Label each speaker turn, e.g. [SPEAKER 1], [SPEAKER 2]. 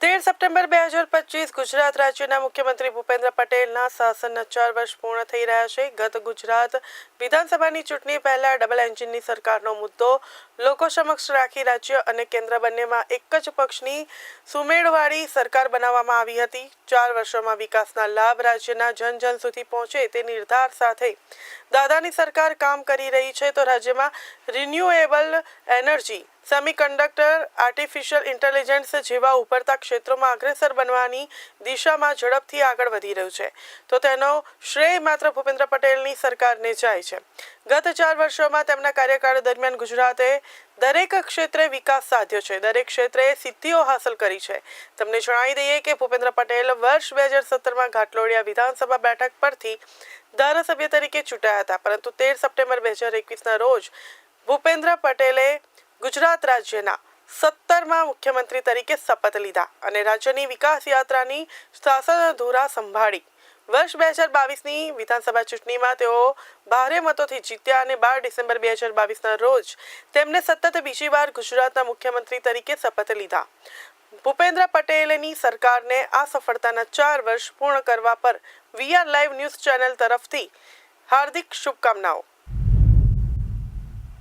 [SPEAKER 1] તેર સપ્ટેમ્બર બે હજાર પચીસ ગુજરાત રાજ્યના મુખ્યમંત્રી ભૂપેન્દ્ર પટેલના શાસનના ચાર વર્ષ પૂર્ણ થઈ રહ્યા છે. ગત ગુજરાત વિધાનસભાની ચૂંટણી પહેલા ડબલ એન્જિનની સરકારનો મુદ્દો, લોકો સમક્ષ રાખી રાજ્ય અને કેન્દ્ર બંનેમાં એક જ પક્ષની સુમેળવાળી સરકાર બનાવવામાં આવી હતી. ચાર વર્ષોમાં વિકાસના લાભ રાજ્યના જન જન સુધી પહોંચે તે નિર્ધાર સાથે દાદાની સરકાર કામ કરી રહી છે તો રાજ્યમાં renewable energy semiconductor artificial intelligence જેવા ઉભરતા ક્ષેત્રોમાં અગ્રેસર બનવાની દિશામાં ઝડપથી આગળ વધી રહ્યું છે. તો તેનો શ્રેય માત્ર ભૂપેન્દ્ર પટેલની સરકારને જાય છે. ગત ચાર વર્ષોમાં તેમના કાર્યકાળ દરમિયાન ગુજરાતે દરેક ક્ષેત્રે વિકાસ સાધ્યો છે. દરેક ક્ષેત્રે સિદ્ધિઓ હાંસલ કરી છે. તમને જણાવી દઈએ કે ભૂપેન્દ્ર પટેલ વર્ષ બે હજાર સત્તરમાં ઘાટલોડિયા વિધાનસભા બેઠક પરથી ધારાસભ્ય તરીકે ચૂંટાયા હતા. પરંતુ તેર સપ્ટેમ્બર બે હજાર એકવીસના રોજ ભૂપેન્દ્ર પટેલે ગુજરાત રાજ્યના સત્તરમાં મુખ્યમંત્રી તરીકે શપથ લીધા અને રાજ્યની વિકાસ યાત્રાની શાસન ધોરા સંભાળી. વર્ષ બે હજાર બાવીસની વિધાનસભા ચૂંટણીમાં તેઓ ભારે મતોથી જીત્યા અને બાર ડિસેમ્બર બે હજાર બાવીસના રોજ તેમને સતત બીજી વાર ગુજરાતના મુખ્યમંત્રી તરીકે શપથ લીધા. ભૂપેન્દ્ર પટેલની સરકારને આ સફળતાના ચાર વર્ષ પૂર્ણ કરવા પર વીઆર લાઈવ ન્યૂઝ ચેનલ તરફથી હાર્દિક શુભકામનાઓ.